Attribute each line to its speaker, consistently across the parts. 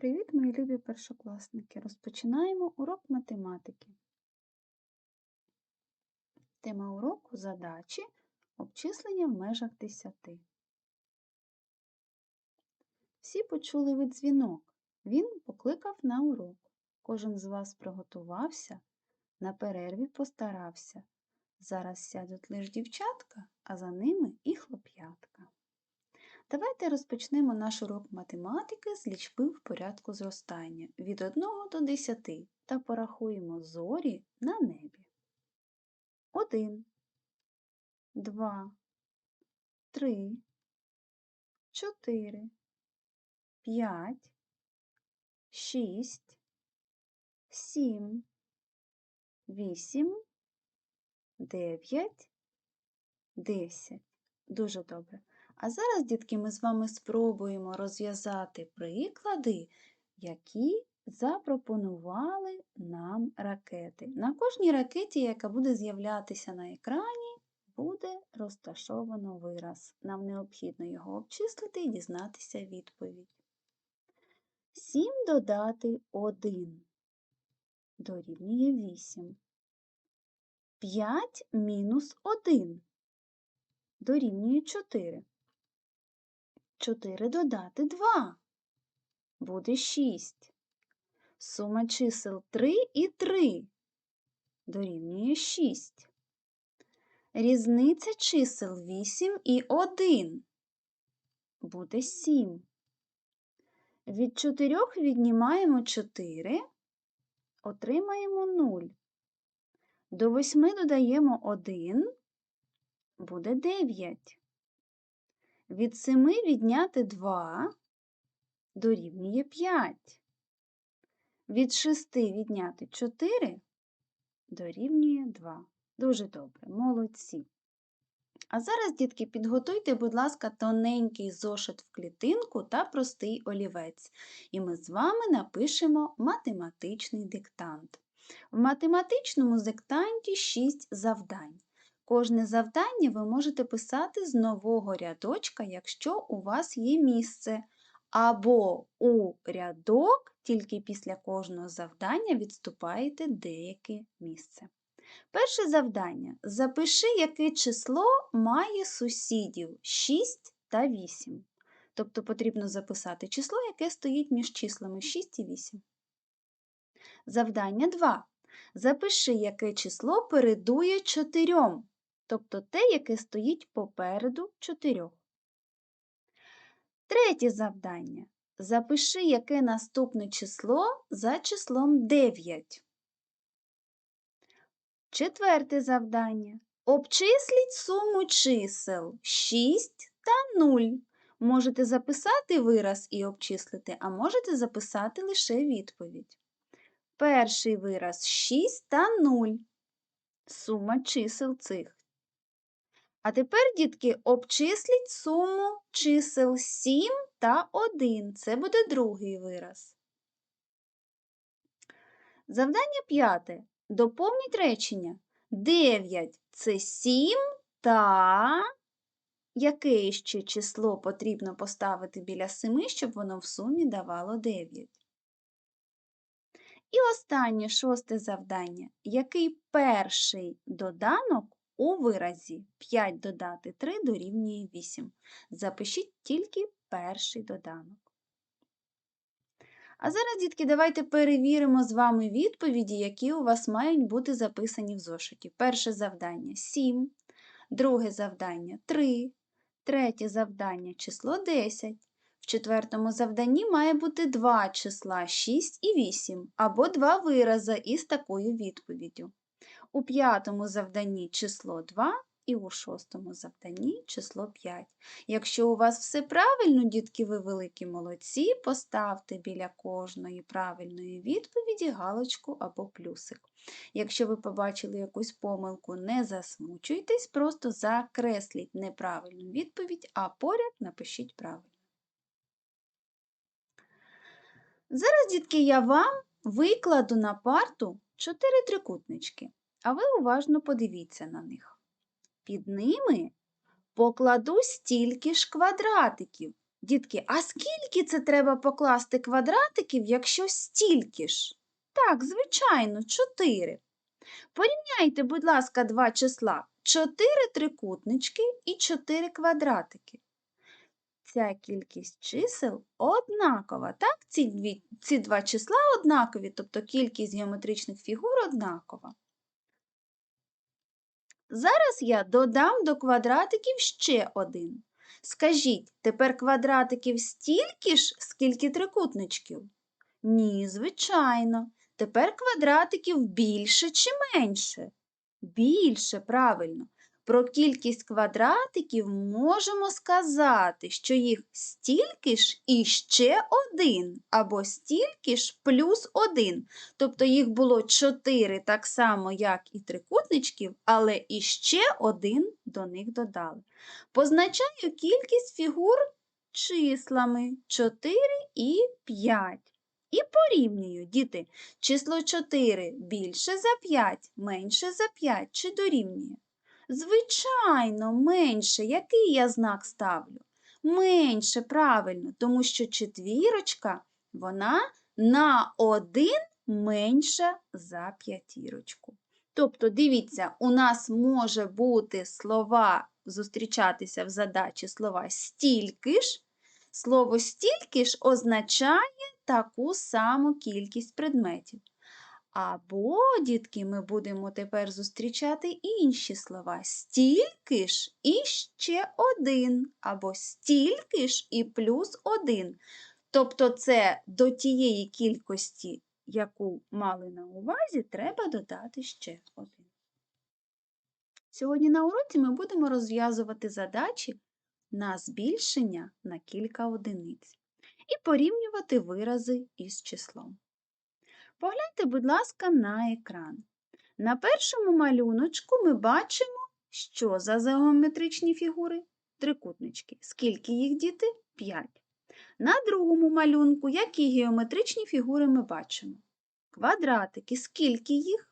Speaker 1: Привіт, мої любі першокласники! Розпочинаємо урок математики. Тема уроку задачі обчислення в межах 10. Всі почули ви дзвінок. Він покликав на урок. Кожен з вас приготувався, на перерві постарався. Зараз сядуть лиш дівчатка, а за ними і хлоп'ятка. Давайте розпочнемо наш урок математики з лічби в порядку зростання від 1 до 10 та порахуємо зорі на небі. 1, 2, 3, 4, 5, 6, 7, 8, 9, 10. Дуже добре. А зараз, дітки, ми з вами спробуємо розв'язати приклади, які запропонували нам ракети. На кожній ракеті, яка буде з'являтися на екрані, буде розташовано вираз. Нам необхідно його обчислити і дізнатися відповідь. 7 додати 1 дорівнює 8. 5 мінус 1 дорівнює 4. 4 додати 2. Буде 6. Сума чисел 3 і 3 дорівнює 6. Різниця чисел 8 і 1 буде 7. Від 4 віднімаємо 4, отримаємо 0. До 8 додаємо 1, буде 9. Від 7 відняти 2 дорівнює 5. Від 6 відняти 4 дорівнює 2. Дуже добре, молодці. А зараз, дітки, підготуйте, будь ласка, тоненький зошит в клітинку та простий олівець. І ми з вами напишемо математичний диктант. В математичному диктанті 6 завдань. Кожне завдання ви можете писати з нового рядочка, якщо у вас є місце. Або у рядок, тільки після кожного завдання відступаєте деяке місце. Перше завдання. Запиши, яке число має сусідів 6 та 8. Тобто потрібно записати число, яке стоїть між числами 6 і 8. Завдання 2. Запиши, яке число передує 4 тобто те, яке стоїть попереду чотирьох. Третє завдання. Запиши, яке наступне число за числом 9. Четверте завдання. Обчисліть суму чисел 6 та 0. Можете записати вираз і обчислити, а можете записати лише відповідь. Перший вираз 6 та 0. Сума чисел цих. А тепер, дітки, обчисліть суму чисел 7 та 1. Це буде другий вираз. Завдання п'яте. Доповніть речення. 9 це 7 та яке ще число потрібно поставити біля 7, щоб воно в сумі давало 9. І останнє шосте завдання. Який перший доданок у виразі 5 додати 3 дорівнює 8. Запишіть тільки перший доданок. А зараз, дітки, давайте перевіримо з вами відповіді, які у вас мають бути записані в зошиті. Перше завдання 7, друге завдання 3, третє завдання число 10. В четвертому завданні має бути два числа 6 і 8, або два вирази із такою відповіддю у п'ятому завданні число 2 і у шостому завданні число 5. Якщо у вас все правильно, дітки, ви великі молодці, поставте біля кожної правильної відповіді галочку або плюсик. Якщо ви побачили якусь помилку, не засмучуйтесь, просто закресліть неправильну відповідь, а поряд напишіть правильно. Зараз, дітки, я вам викладу на парту чотири трикутнички а ви уважно подивіться на них. Під ними покладу стільки ж квадратиків, Дітки, а скільки це треба покласти квадратиків, якщо стільки ж? Так, звичайно, 4. Порівняйте, будь ласка, два числа. 4 трикутнички і 4 квадратики. Ця кількість чисел однакова. Так, ці, дві, ці два числа однакові, тобто кількість геометричних фігур однакова. Зараз я додам до квадратиків ще один. Скажіть, тепер квадратиків стільки ж, скільки трикутничків? Ні, звичайно. Тепер квадратиків більше чи менше? Більше, правильно. Про кількість квадратиків можемо сказати, що їх стільки ж і ще один, або стільки ж плюс один. Тобто їх було 4 так само, як і трикутничків, але і ще один до них додали. Позначаю кількість фігур числами 4 і 5. І порівнюю, діти, число 4 більше за 5, менше за 5 чи дорівнює? Звичайно, менше. Який я знак ставлю? Менше, правильно, тому що четвірочка, вона на один менша за п'ятірочку. Тобто, дивіться, у нас може бути слова, зустрічатися в задачі слова стільки ж. Слово стільки ж означає таку саму кількість предметів. Або, дітки, ми будемо тепер зустрічати інші слова. Стільки ж і ще один, або стільки ж і плюс один. Тобто це до тієї кількості, яку мали на увазі, треба додати ще один. Сьогодні на уроці ми будемо розв'язувати задачі на збільшення на кілька одиниць і порівнювати вирази із числом. Погляньте, будь ласка, на екран. На першому малюночку ми бачимо, що за геометричні фігури? Трикутнички. Скільки їх діти? П'ять. На другому малюнку які геометричні фігури ми бачимо? Квадратики. Скільки їх?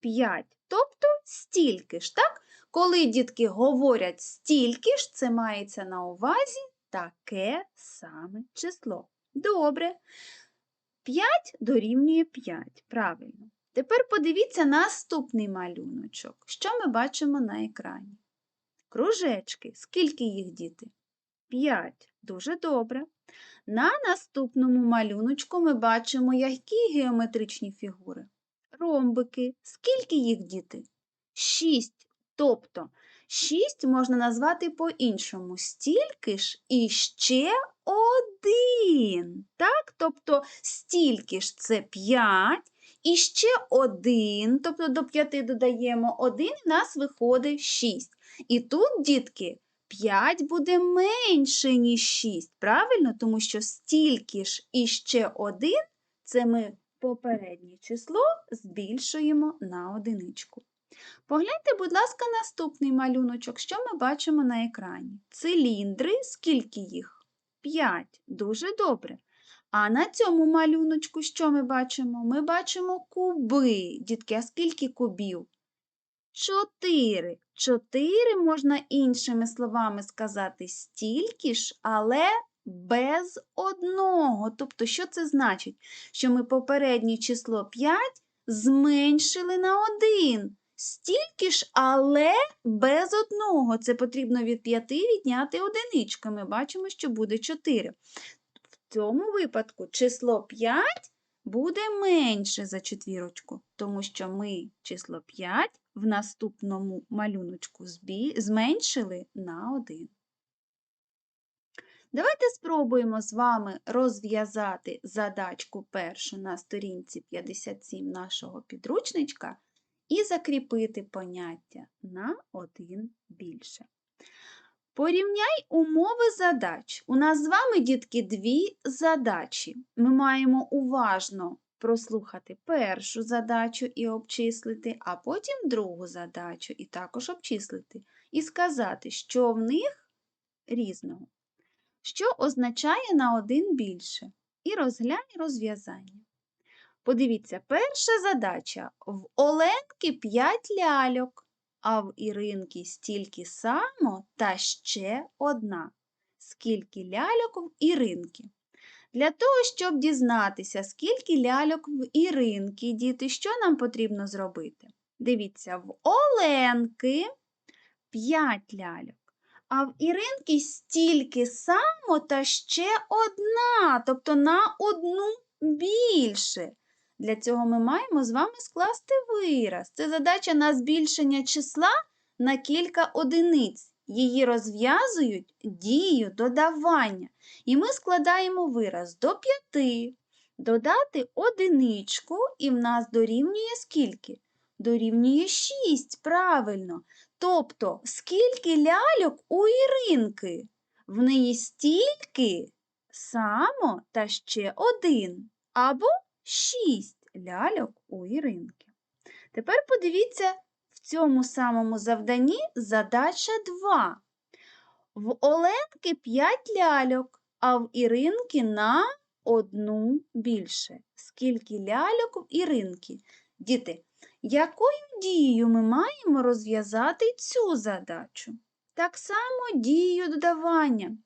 Speaker 1: П'ять. Тобто стільки ж, так? Коли дітки говорять стільки ж, це мається на увазі таке саме число. Добре. 5 дорівнює 5. Правильно. Тепер подивіться наступний малюночок. Що ми бачимо на екрані? Кружечки. Скільки їх діти? 5. Дуже добре. На наступному малюночку ми бачимо які геометричні фігури? Ромбики. Скільки їх діти? 6. Тобто 6 можна назвати по-іншому. Стільки ж і ще один. Так? Тобто стільки ж це 5, і ще один, тобто до 5 додаємо 1, і нас виходить 6. І тут, дітки, 5 буде менше, ніж 6. Правильно? Тому що стільки ж і ще один це ми попереднє число збільшуємо на одиничку. Погляньте, будь ласка, наступний малюночок, що ми бачимо на екрані. Циліндри, скільки їх? П'ять. Дуже добре. А на цьому малюночку що ми бачимо? Ми бачимо куби. Дітки, а скільки кубів? Чотири. Чотири можна іншими словами сказати стільки ж, але без одного. Тобто, що це значить? Що ми попереднє число 5 зменшили на 1. Стільки ж, але без одного. Це потрібно від 5 відняти одиничку. Ми бачимо, що буде 4. В цьому випадку число 5 буде менше за четвірочку, тому що ми число 5 в наступному малюночку зменшили на 1. Давайте спробуємо з вами розв'язати задачку першу на сторінці 57 нашого підручничка і закріпити поняття на один більше. Порівняй умови задач. У нас з вами, дітки, дві задачі. Ми маємо уважно прослухати першу задачу і обчислити, а потім другу задачу і також обчислити. І сказати, що в них різного. Що означає на один більше. І розглянь розв'язання. Подивіться, перша задача. В Оленки 5 ляльок, а в Іринки стільки само та ще одна. скільки ляльок в Іринки. Для того, щоб дізнатися, скільки ляльок в Іринки, діти, що нам потрібно зробити? Дивіться, в Оленки 5 ляльок, а в Іринки стільки само та ще одна, тобто на одну більше. Для цього ми маємо з вами скласти вираз. Це задача на збільшення числа на кілька одиниць. Її розв'язують дією додавання. І ми складаємо вираз до 5, додати одиничку, і в нас дорівнює скільки? Дорівнює 6, правильно. Тобто, скільки ляльок у Іринки? В неї стільки само та ще один. Або 6 ляльок у Іринки. Тепер подивіться в цьому самому завданні задача 2. В Оленки 5 ляльок, а в Іринки на одну більше. Скільки ляльок в Іринки? Діти, якою дією ми маємо розв'язати цю задачу? Так само дією додавання.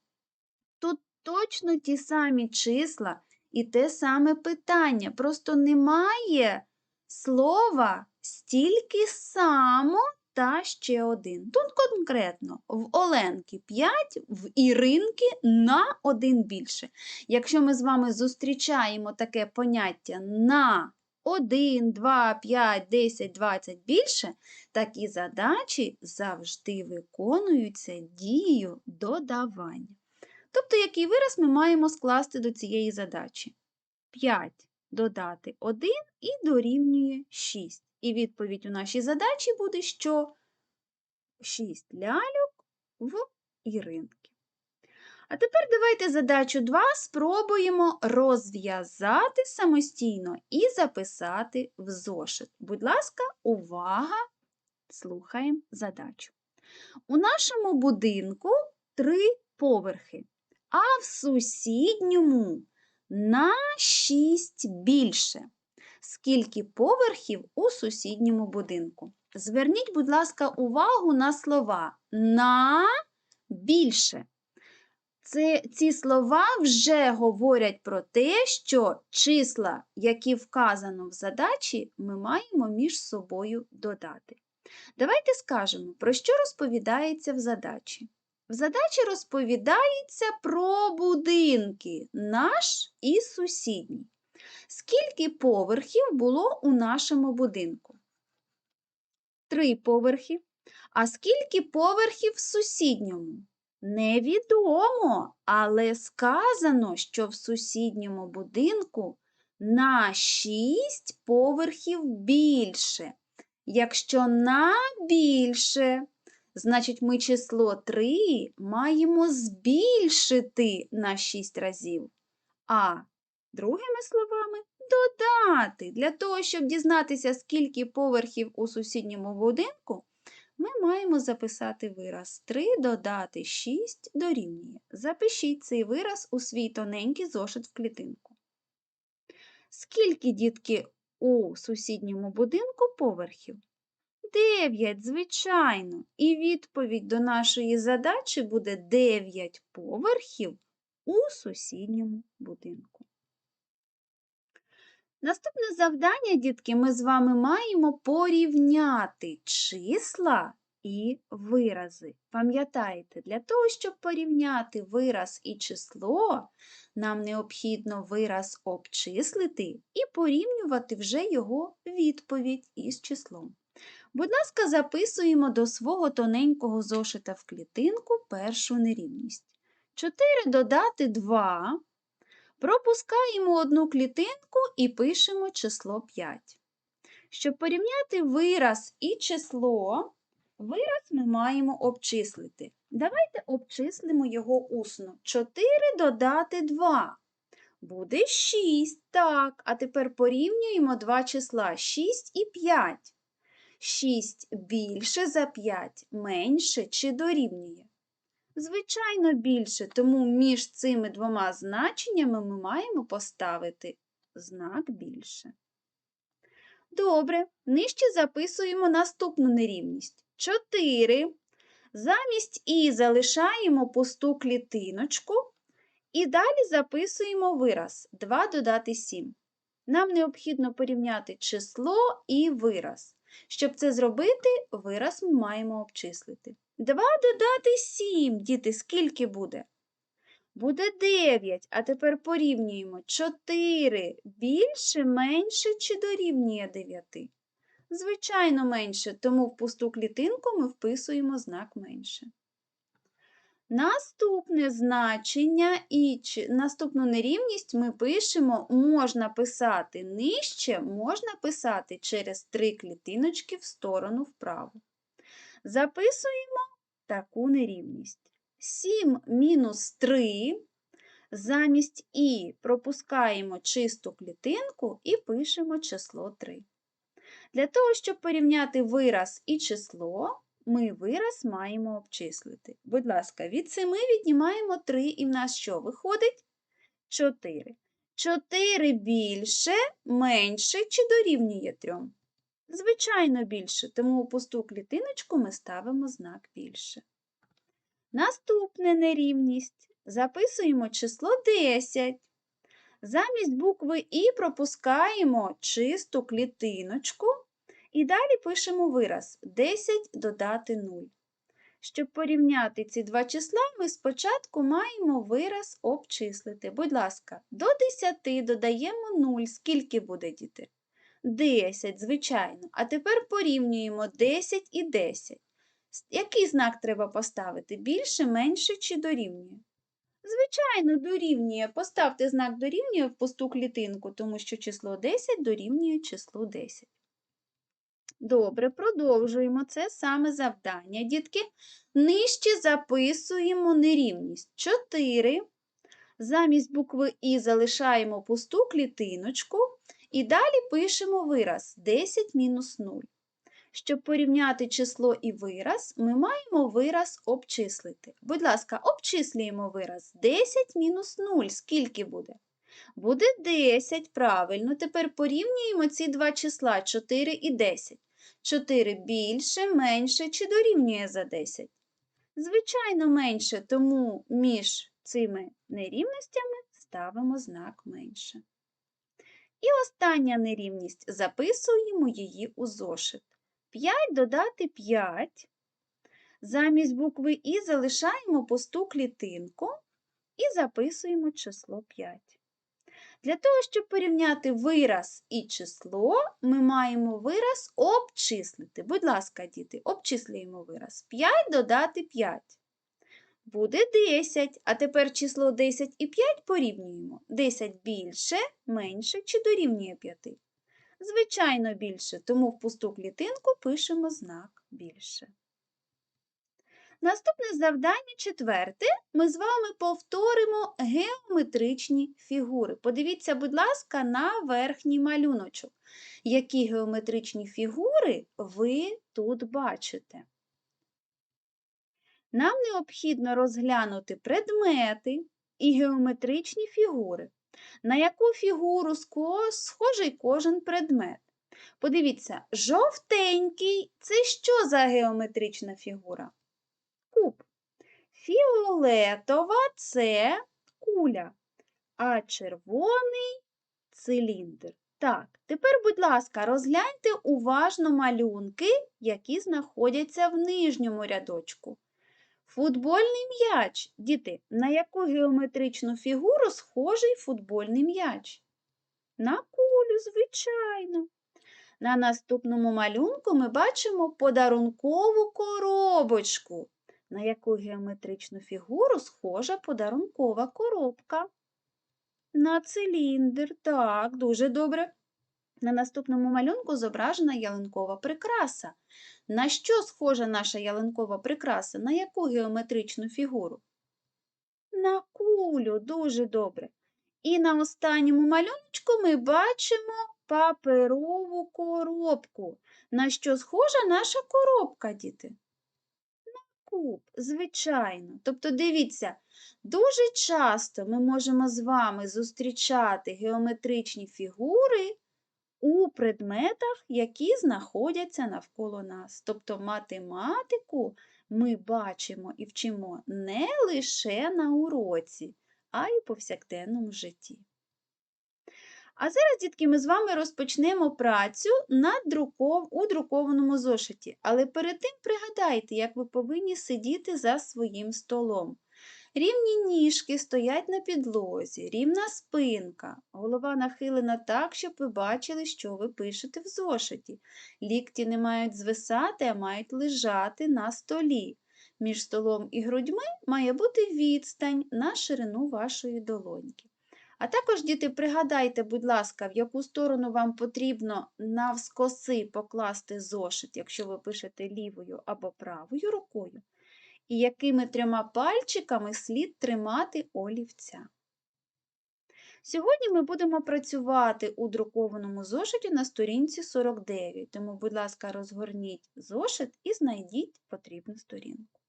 Speaker 1: Тут точно ті самі числа і те саме питання. Просто немає слова стільки само та ще один. Тут конкретно в Оленки 5, в Іринки на один більше. Якщо ми з вами зустрічаємо таке поняття на 1, 2, 5, 10, 20 більше, такі задачі завжди виконуються дією додавання. Тобто, який вираз ми маємо скласти до цієї задачі? 5 додати 1 і дорівнює 6. І відповідь у нашій задачі буде, що 6 ляльок в Іринки. А тепер давайте задачу 2 спробуємо розв'язати самостійно і записати в зошит. Будь ласка, увага! Слухаємо задачу. У нашому будинку три поверхи, а в сусідньому на 6 більше. Скільки поверхів у сусідньому будинку? Зверніть, будь ласка, увагу на слова на більше. Це, Ці слова вже говорять про те, що числа, які вказано в задачі, ми маємо між собою додати. Давайте скажемо, про що розповідається в задачі. В задачі розповідається про будинки наш і сусідній. Скільки поверхів було у нашому будинку? Три поверхи. А скільки поверхів в сусідньому? Невідомо, але сказано, що в сусідньому будинку на шість поверхів більше. Якщо на більше, значить ми число 3 маємо збільшити на 6 разів. А другими словами, додати. Для того, щоб дізнатися, скільки поверхів у сусідньому будинку, ми маємо записати вираз 3 додати 6 дорівнює. Запишіть цей вираз у свій тоненький зошит в клітинку. Скільки дітки у сусідньому будинку поверхів? 9, звичайно. І відповідь до нашої задачі буде 9 поверхів у сусідньому будинку. Наступне завдання, дітки, ми з вами маємо порівняти числа і вирази. Пам'ятайте, для того, щоб порівняти вираз і число, нам необхідно вираз обчислити і порівнювати вже його відповідь із числом. Будь ласка, записуємо до свого тоненького зошита в клітинку першу нерівність. 4 додати 2. Пропускаємо одну клітинку і пишемо число 5. Щоб порівняти вираз і число, вираз ми маємо обчислити. Давайте обчислимо його усно. 4 додати 2. Буде 6. Так, а тепер порівнюємо два числа 6 і 5. 6 більше за 5 менше чи дорівнює? Звичайно, більше, тому між цими двома значеннями ми маємо поставити знак більше. Добре, нижче записуємо наступну нерівність. 4. Замість І залишаємо пусту клітиночку і далі записуємо вираз 2 додати 7. Нам необхідно порівняти число і вираз. Щоб це зробити, вираз ми маємо обчислити. 2 додати 7, діти, скільки буде? Буде 9, а тепер порівнюємо 4 більше, менше чи дорівнює 9? Звичайно, менше, тому в пусту клітинку ми вписуємо знак менше. Наступне значення і наступну нерівність ми пишемо, можна писати нижче, можна писати через три клітиночки в сторону вправо. Записуємо таку нерівність. 7 мінус 3. Замість І пропускаємо чисту клітинку і пишемо число 3. Для того, щоб порівняти вираз і число, ми вираз маємо обчислити. Будь ласка, від 7 віднімаємо 3, і в нас що виходить? 4. 4 більше, менше чи дорівнює 3? Звичайно, більше, тому у пусту клітиночку ми ставимо знак більше. Наступне нерівність. Записуємо число 10. Замість букви І пропускаємо чисту клітиночку і далі пишемо вираз 10 додати 0. Щоб порівняти ці два числа, ми спочатку маємо вираз обчислити. Будь ласка, до 10 додаємо 0. Скільки буде, діти? 10, звичайно. А тепер порівнюємо 10 і 10. Який знак треба поставити? Більше, менше чи дорівнює? Звичайно, дорівнює. Поставте знак дорівнює в пусту клітинку, тому що число 10 дорівнює числу 10. Добре, продовжуємо це саме завдання, дітки. Нижче записуємо нерівність. 4. Замість букви І залишаємо пусту клітиночку і далі пишемо вираз 10 мінус 0. Щоб порівняти число і вираз, ми маємо вираз обчислити. Будь ласка, обчислюємо вираз 10 мінус 0. Скільки буде? Буде 10, правильно. Тепер порівнюємо ці два числа 4 і 10. 4 більше, менше чи дорівнює за 10? Звичайно, менше, тому між цими нерівностями ставимо знак менше. І остання нерівність записуємо її у зошит. 5 додати 5. Замість букви І залишаємо пусту клітинку і записуємо число 5. Для того, щоб порівняти вираз і число, ми маємо вираз обчислити. Будь ласка, діти, обчислюємо вираз. 5 додати 5. Буде 10. А тепер число 10 і 5 порівнюємо. 10 більше, менше чи дорівнює 5? Звичайно, більше, тому в пусту клітинку пишемо знак більше. Наступне завдання четверте. Ми з вами повторимо геометричні фігури. Подивіться, будь ласка, на верхній малюночок. Які геометричні фігури ви тут бачите? Нам необхідно розглянути предмети і геометричні фігури. На яку фігуру схожий кожен предмет? Подивіться, жовтенький це що за геометрична фігура? Фіолетова це куля, а червоний циліндр. Так, тепер, будь ласка, розгляньте уважно малюнки, які знаходяться в нижньому рядочку. Футбольний м'яч. Діти, на яку геометричну фігуру схожий футбольний м'яч? На кулю, звичайно. На наступному малюнку ми бачимо подарункову коробочку. На яку геометричну фігуру схожа подарункова коробка? На циліндр, так, дуже добре. На наступному малюнку зображена ялинкова прикраса. На що схожа наша ялинкова прикраса? На яку геометричну фігуру? На кулю, дуже добре. І на останньому малюночку ми бачимо паперову коробку. На що схожа наша коробка, діти? Куб, звичайно. Тобто, дивіться, дуже часто ми можемо з вами зустрічати геометричні фігури у предметах, які знаходяться навколо нас. Тобто математику ми бачимо і вчимо не лише на уроці, а й у повсякденному житті. А зараз, дітки, ми з вами розпочнемо працю над друков... у друкованому зошиті. Але перед тим пригадайте, як ви повинні сидіти за своїм столом. Рівні ніжки стоять на підлозі, рівна спинка, голова нахилена так, щоб ви бачили, що ви пишете в зошиті. Лікті не мають звисати, а мають лежати на столі. Між столом і грудьми має бути відстань на ширину вашої долоньки. А також, діти, пригадайте, будь ласка, в яку сторону вам потрібно навскоси покласти зошит, якщо ви пишете лівою або правою рукою, і якими трьома пальчиками слід тримати олівця. Сьогодні ми будемо працювати у друкованому зошиті на сторінці 49, тому, будь ласка, розгорніть зошит і знайдіть потрібну сторінку.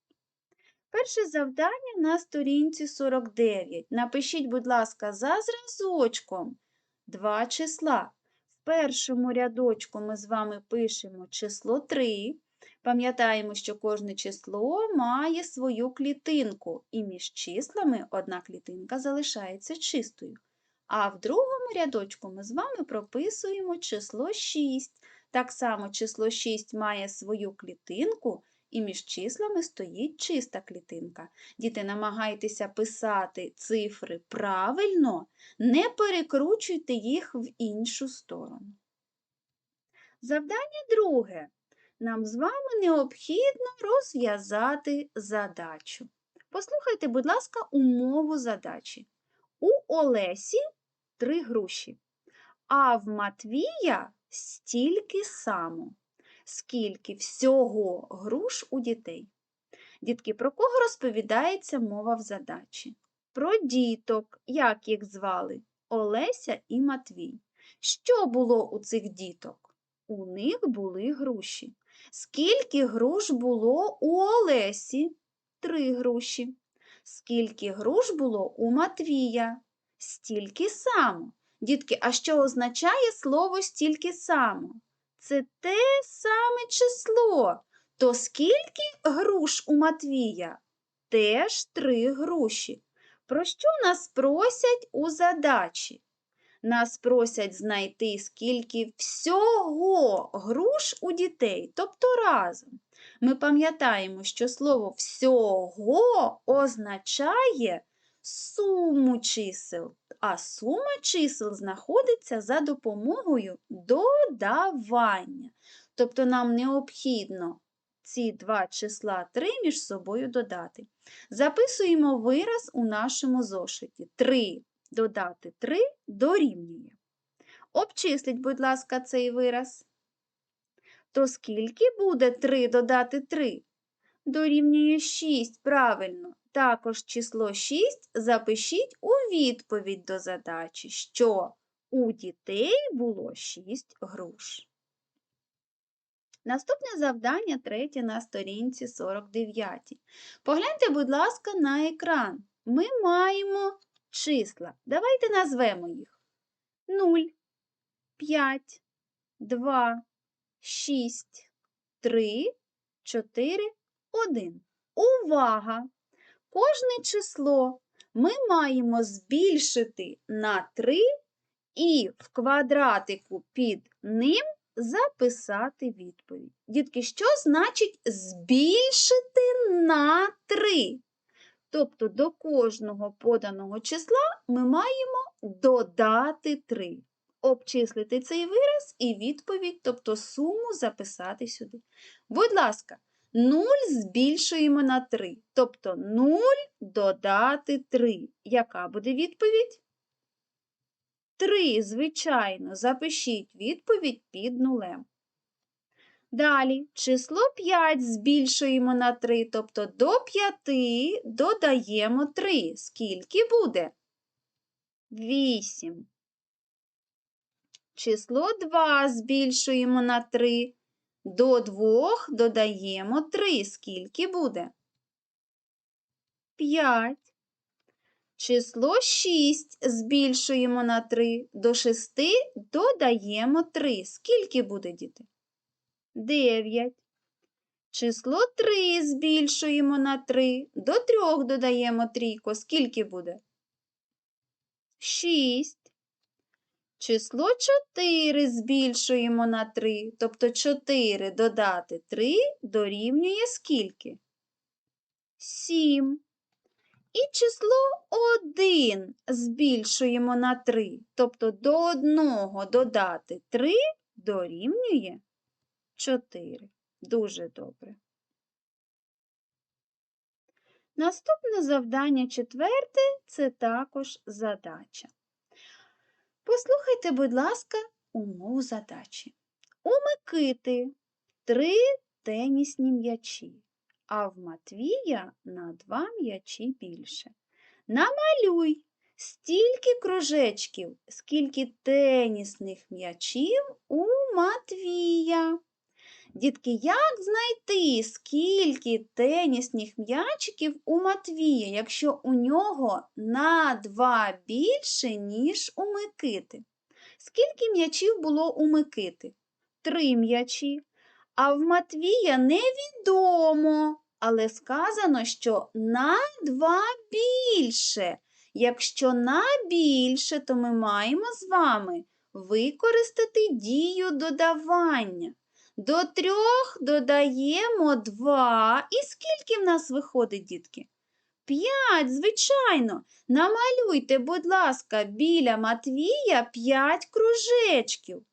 Speaker 1: Перше завдання на сторінці 49. Напишіть, будь ласка, за зразочком два числа. В першому рядочку ми з вами пишемо число 3. Пам'ятаємо, що кожне число має свою клітинку, і між числами одна клітинка залишається чистою. А в другому рядочку ми з вами прописуємо число 6. Так само число 6 має свою клітинку, і між числами стоїть чиста клітинка. Діти, намагайтеся писати цифри правильно, не перекручуйте їх в іншу сторону. Завдання друге. Нам з вами необхідно розв'язати задачу. Послухайте, будь ласка, умову задачі. У Олесі три груші, а в Матвія стільки само скільки всього груш у дітей. Дітки, про кого розповідається мова в задачі? Про діток, як їх звали Олеся і Матвій. Що було у цих діток? У них були груші. Скільки груш було у Олесі? Три груші. Скільки груш було у Матвія? Стільки само. Дітки, а що означає слово стільки само? Це те саме число. То скільки груш у Матвія? Теж три груші. Про що нас просять у задачі? Нас просять знайти, скільки всього груш у дітей, тобто разом. Ми пам'ятаємо, що слово всього означає суму чисел, а сума чисел знаходиться за допомогою додавання. Тобто нам необхідно ці два числа 3 між собою додати. Записуємо вираз у нашому зошиті. 3 додати 3 дорівнює. Обчисліть, будь ласка, цей вираз. То скільки буде 3 додати 3? Дорівнює 6, правильно. Також число 6 запишіть у відповідь до задачі, що у дітей було 6 груш. Наступне завдання третє на сторінці 49. Погляньте, будь ласка, на екран. Ми маємо числа. Давайте назвемо їх 0, 5, 2, 6, 3, 4, 1. Увага! Кожне число ми маємо збільшити на 3 і в квадратику під ним записати відповідь. Дітки, що значить збільшити на 3? Тобто до кожного поданого числа ми маємо додати 3. Обчислити цей вираз і відповідь, тобто суму записати сюди. Будь ласка, 0 збільшуємо на 3. Тобто 0 додати 3. Яка буде відповідь? 3, звичайно, запишіть відповідь під нулем. Далі число 5 збільшуємо на 3, тобто до 5 додаємо 3. Скільки буде? 8. Число 2 збільшуємо на 3, до двох додаємо три. Скільки буде? П'ять. Число 6 збільшуємо на 3. До 6 додаємо 3. Скільки буде, діти? 9. Число 3 збільшуємо на 3. До 3 додаємо трійку. Скільки буде? 6. Число 4 збільшуємо на 3. Тобто 4 додати 3 дорівнює скільки? 7. І число 1 збільшуємо на 3. Тобто до 1 додати 3 дорівнює 4. Дуже добре. Наступне завдання четверте це також задача. Послухайте, будь ласка, умову задачі. У Микити три тенісні м'ячі, а в Матвія на два м'ячі більше. Намалюй стільки кружечків, скільки тенісних м'ячів у Матвія. Дітки, як знайти, скільки тенісних м'ячиків у Матвія, якщо у нього на два більше, ніж у Микити? Скільки м'ячів було у Микити? Три м'ячі. А в Матвія невідомо, але сказано, що на два більше. Якщо на більше, то ми маємо з вами використати дію додавання. До трьох додаємо два. І скільки в нас виходить, дітки? П'ять, звичайно. Намалюйте, будь ласка, біля Матвія п'ять кружечків.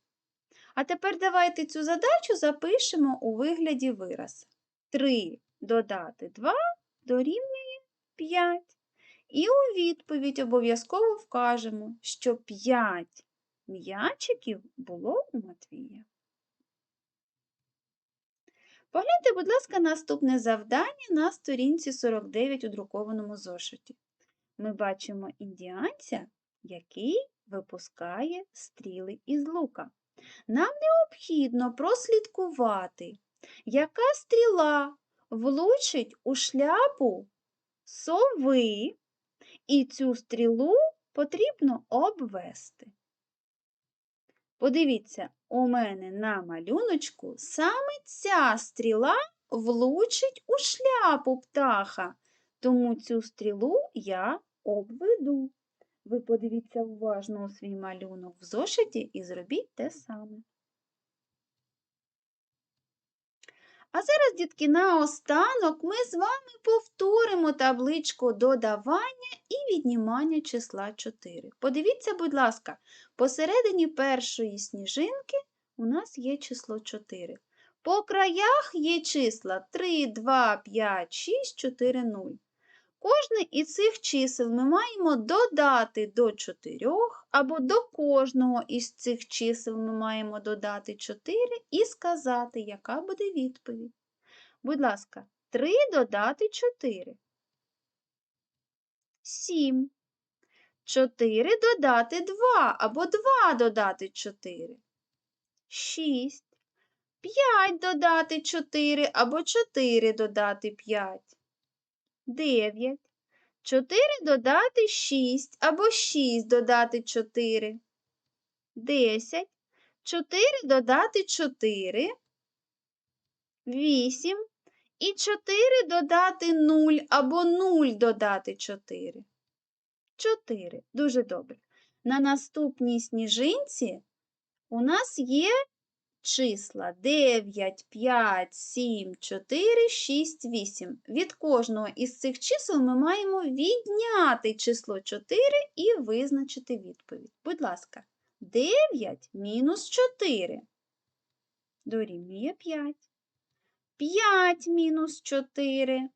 Speaker 1: А тепер давайте цю задачу запишемо у вигляді вираз. 3 додати 2 дорівнює 5. І у відповідь обов'язково вкажемо, що 5 м'ячиків було у Матвія. Погляньте, будь ласка, наступне завдання на сторінці 49 у друкованому зошиті. Ми бачимо індіанця, який випускає стріли із лука. Нам необхідно прослідкувати, яка стріла влучить у шляпу сови, і цю стрілу потрібно обвести. Подивіться, у мене на малюночку саме ця стріла влучить у шляпу птаха, тому цю стрілу я обведу. Ви подивіться уважно у свій малюнок в зошиті і зробіть те саме. А зараз, дітки, наостанок ми з вами повторимо табличку додавання і віднімання числа 4. Подивіться, будь ласка, посередині першої сніжинки у нас є число 4. По краях є числа 3, 2, 5, 6, 4, 0. Кожне із цих чисел ми маємо додати до 4, або до кожного із цих чисел ми маємо додати 4 і сказати, яка буде відповідь. Будь ласка, 3 додати 4. 7. 4 додати 2 або 2 додати 4. 6. 5 додати 4 або 4 додати 5. 9. 4 додати 6 або 6 додати 4. 10. 4 додати 4. 8. І 4 додати 0 або 0 додати 4. 4. Дуже добре. На наступній сніжинці у нас є числа 9, 5, 7, 4, 6, 8. Від кожного із цих чисел ми маємо відняти число 4 і визначити відповідь. Будь ласка, 9 мінус 4 дорівнює 5. 5 мінус 4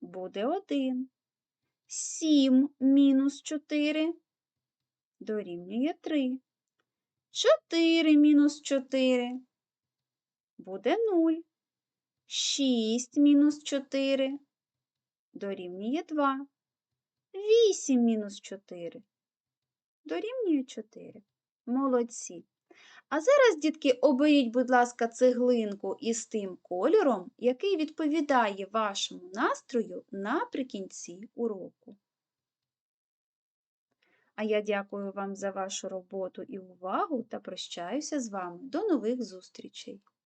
Speaker 1: буде 1. 7 мінус 4 дорівнює 3. 4 мінус 4 буде 0. 6 мінус 4 дорівнює 2. 8 мінус 4 дорівнює 4. Молодці. А зараз, дітки, оберіть, будь ласка, цеглинку із тим кольором, який відповідає вашому настрою наприкінці уроку. А я дякую вам за вашу роботу і увагу та прощаюся з вами. До нових зустрічей!